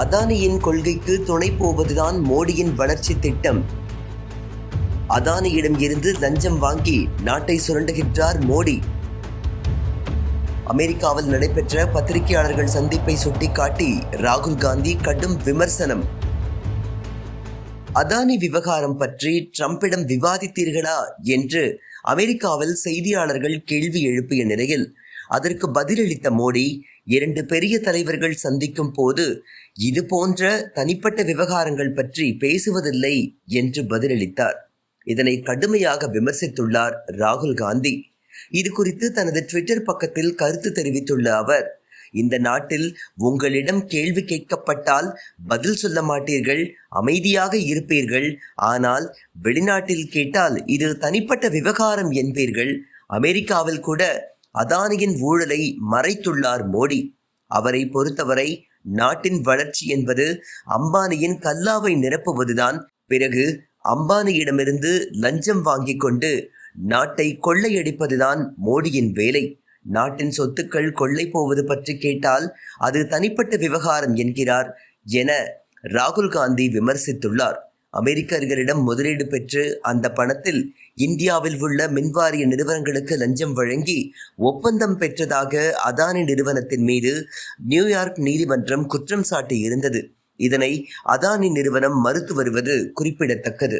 அதானியின் கொள்கைக்கு துணை போவதுதான் மோடியின் வளர்ச்சி திட்டம். அதானியிடம் இருந்து லஞ்சம் வாங்கி நாட்டை சுரண்டுகின்றார் மோடி. அமெரிக்காவில் நடைபெற்ற பத்திரிகையாளர்கள் சந்திப்பை சுட்டிக்காட்டி ராகுல் காந்தி கடும் விமர்சனம். அதானி விவகாரம் பற்றி ட்ரம்பிடம் விவாதித்தீர்களா என்று அமெரிக்காவில் செய்தியாளர்கள் கேள்வி எழுப்பிய நிலையில் அதற்கு பதிலளித்த மோடி இரண்டு பெரிய தலைவர்கள் சந்திக்கும் போது இது போன்ற தனிப்பட்ட விவகாரங்கள் பற்றி பேசுவதில்லை என்று பதிலளித்தார். இதனை கடுமையாக விமர்சித்துள்ளார் ராகுல் காந்தி. இது குறித்து தனது ட்விட்டர் பக்கத்தில் கருத்து தெரிவித்துள்ள அவர் இந்த நாட்டில் உங்களிடம் கேள்வி கேட்கப்பட்டால் பதில் சொல்ல மாட்டீர்கள் அமைதியாக இருப்பீர்கள் ஆனால் வெளிநாட்டில் கேட்டால் இது தனிப்பட்ட விவகாரம் என்பீர்கள் அமெரிக்காவில் கூட அதானியின் ஊழலை மறைத்துள்ளார் மோடி. அவரை பொறுத்தவரை நாட்டின் வளர்ச்சி என்பது அம்பானியின் கல்லாவை நிரப்புவதுதான். பிறகு அம்பானியிடமிருந்து லஞ்சம் வாங்கிக் கொண்டு நாட்டை கொள்ளையடிப்பதுதான் மோடியின் வேலை. நாட்டின் சொத்துக்கள் கொள்ளை போவது பற்றி கேட்டால் அது தனிப்பட்ட விவகாரம் என்கிறார் என ராகுல் காந்தி விமர்சித்துள்ளார். அமெரிக்கர்களிடம் முதலீடு பெற்று அந்த பணத்தில் இந்தியாவில் உள்ள மின்வாரிய நிறுவனங்களுக்கு லஞ்சம் வழங்கி ஒப்பந்தம் பெற்றதாக அதானி நிறுவனத்தின் மீது நியூயார்க் நீதிமன்றம் குற்றம் சாட்டி இருந்தது இதனை அதானி நிறுவனம் மறுத்து வருவது குறிப்பிடத்தக்கது.